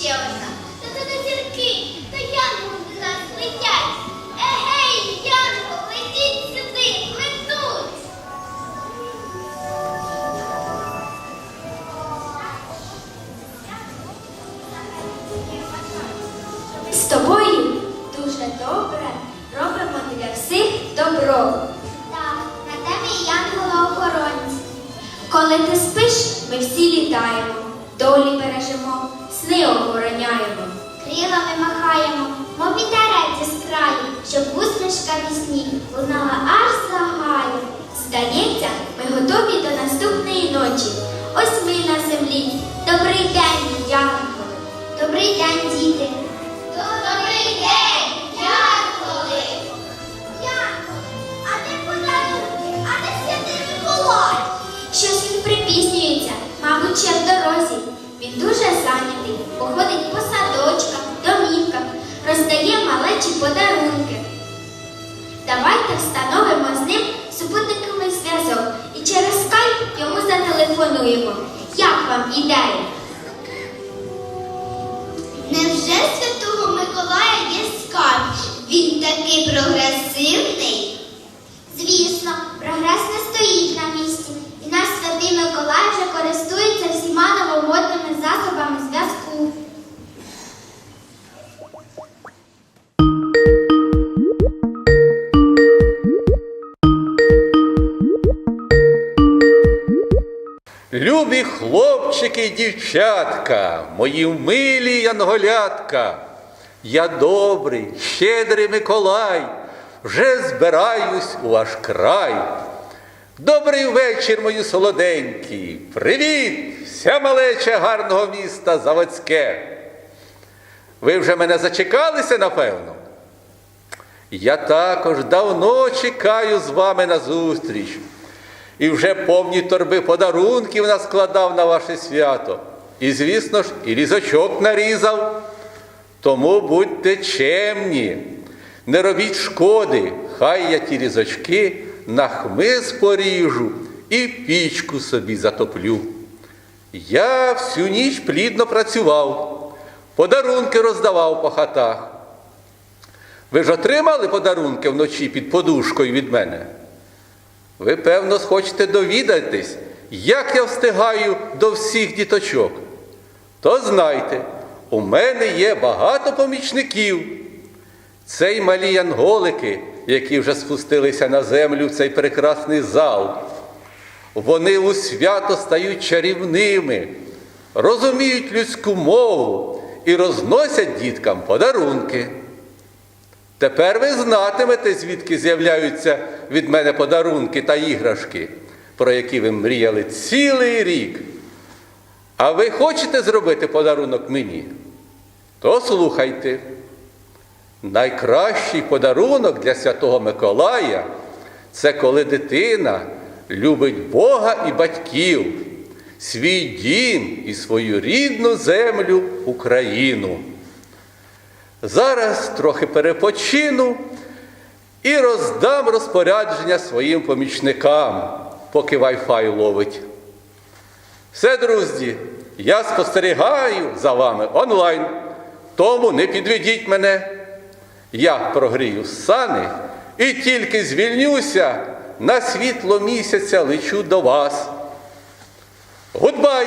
ще одна. Та це не зірки, та янголи до нас летять. Егей, янгол, летіть сюди, летуть. З тобою дуже добре робимо для всіх добро. Так, на темі янгола-охоронці. Коли ти спиш, ми всі літаємо, долі бережемо, усмішка вісні лунала аж за гаю. Здається, ми готові до наступної ночі. Ось ми на землі. Добрий день, янголи. Добрий день, діти. Добрий день, янголи. Янголи, а де подарунки, а де святий Миколай? Щось він припізнюється, мабуть, ще в дорозі. Він дуже зайнятий, походить по встановимо з ним супутниковий зв'язок і через скайп йому зателефонуємо. Як вам ідея? Невже святого Миколая є скарб? Він такий прогресивний? Звісно, прогрес не стоїть на місці. І наш святий Миколай вже користується всіма новомодними засобами зв'язку. Любі хлопчики і дівчатка, мої милі янголятка, я добрий, щедрий Миколай, вже збираюсь у ваш край. Добрий вечір, мої солоденькі. Привіт! Вся малеча гарного міста Заводське. Ви вже мене зачекалися, напевно? Я також давно чекаю з вами на зустріч. І вже повні торби подарунків наскладав на ваше свято. І, звісно ж, і різочок нарізав. Тому будьте чемні, не робіть шкоди, хай я ті різочки на хмиз поріжу і пічку собі затоплю. Я всю ніч плідно працював, подарунки роздавав по хатах. Ви ж отримали подарунки вночі під подушкою від мене? Ви, певно, схочете довідатись, як я встигаю до всіх діточок. То знайте, у мене є багато помічників. Це й малі янголики, які вже спустилися на землю в цей прекрасний зал. Вони у свято стають чарівними, розуміють людську мову і розносять діткам подарунки. Тепер ви знатимете, звідки з'являються від мене подарунки та іграшки, про які ви мріяли цілий рік. А ви хочете зробити подарунок мені? То слухайте. Найкращий подарунок для Святого Миколая це коли дитина любить Бога і батьків, свій дім і свою рідну землю Україну. Зараз трохи перепочину і роздам розпорядження своїм помічникам, поки Wi-Fi ловить. Все, друзі, я спостерігаю за вами онлайн, тому не підведіть мене. Я прогрію сани і тільки звільнюся на світло місяця лечу до вас. Гудбай!